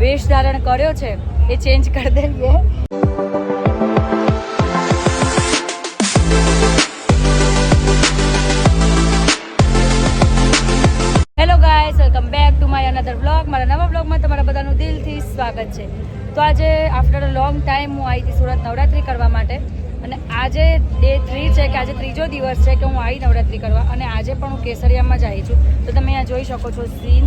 વેશ ધારણ કર્યો છે, એ ચેન્જ કરી દઈએ. Hello guys welcome back to my another vlog મારા નવા બ્લોગમાં તમારા બધાનું દિલથી સ્વાગત છે. તો આજે આફ્ટર અ લોંગ ટાઈમ હું આવી હતી સુરત નવરાત્રી કરવા માટે. આજે ડે થ્રી છે કે આજે ત્રીજો દિવસ છે કે હું આવી નવરાત્રી કરવા અને આજે પણ હું કેસરિયામાં જ આવી છું. તો તમે અહીંયા જોઈ શકો છો સીન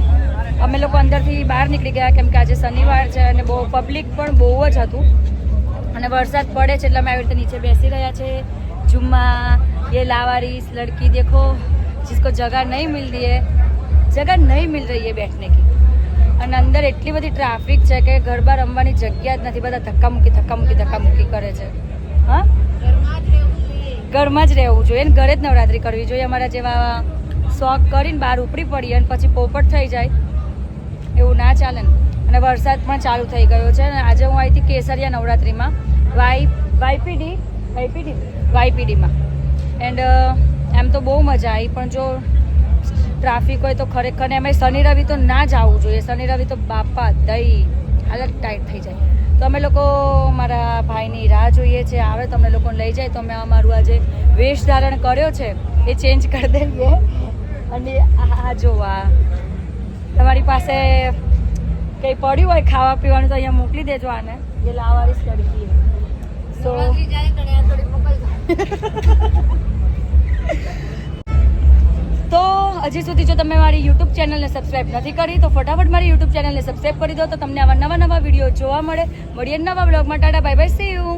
અમે લોકો અંદરથી બહાર નીકળી ગયા કેમ કે આજે શનિવાર છે અને બહુ પબ્લિક પણ બહુ જ હતું. અને વરસાદ પડે છે એટલે અમે આવી રીતે નીચે બેસી રહ્યા છે. જુમ્મા એ લાવારીસ, લડકી દેખો, જિસકો જગા નહીં મિલ રહી હે. જગા નહીં મિલ રહી હે બેઠને કી. અને અંદર એટલી બધી ટ્રાફિક છે કે ગરબા રમવાની જગ્યા જ નથી. બધા ધક્કા મૂકી ધક્કા મૂકી ધક્કા મૂકી કરે છે. હા? ઘરમાં જ રહેવું જોઈએ ને ઘરે જ નવરાત્રી કરવી જોઈએ. અમારા જેવા શોખ કરીને બહાર ઉપડી પડીએ અને પછી પોપટ થઈ જાય. એવું ના ચાલે ને. અને વરસાદ પણ ચાલુ થઈ ગયો છે અને આજે હું હતી કેસરિયા નવરાત્રીમાં વાય, વાયપીડી વાયપીડી, વાયપીડીમાં. એન્ડ એમ તો બહુ મજા આવી, પણ જો ટ્રાફિક હોય તો ખરેખર એમાં શનિ રવિ તો ના જ જોઈએ. શનિ રવિ તો બાપા દહીં હાલત ટાઈટ થઈ જાય. તો અમે લોકો મારા ભાઈની રાહ જોઈએ છે આવે તમને લોકોને લઈ જાય. તો અમે અમારું આજે વેશ ધારણ કર્યો છે એ ચેન્જ કરી દઈએ. અને આ જોવા તમારી પાસે કંઈ પડ્યું હોય ખાવા પીવાનું તો અહીંયા મોકલી દેજો આને. એ લાવારીસ સ્ટડી સો હજી સુધી જો તમે મારી યુટ્યુબ ચેનલને સબસ્ક્રાઈબ નથી કરી, તો ફટાફટ મારી યુટ્યુબ ચેનલને સબસ્ક્રાઈબ કરી દો તો તમને આવા નવા નવા વીડિયો જોવા મળે. મળીએ નવા બ્લોગમાં tata bye bye see you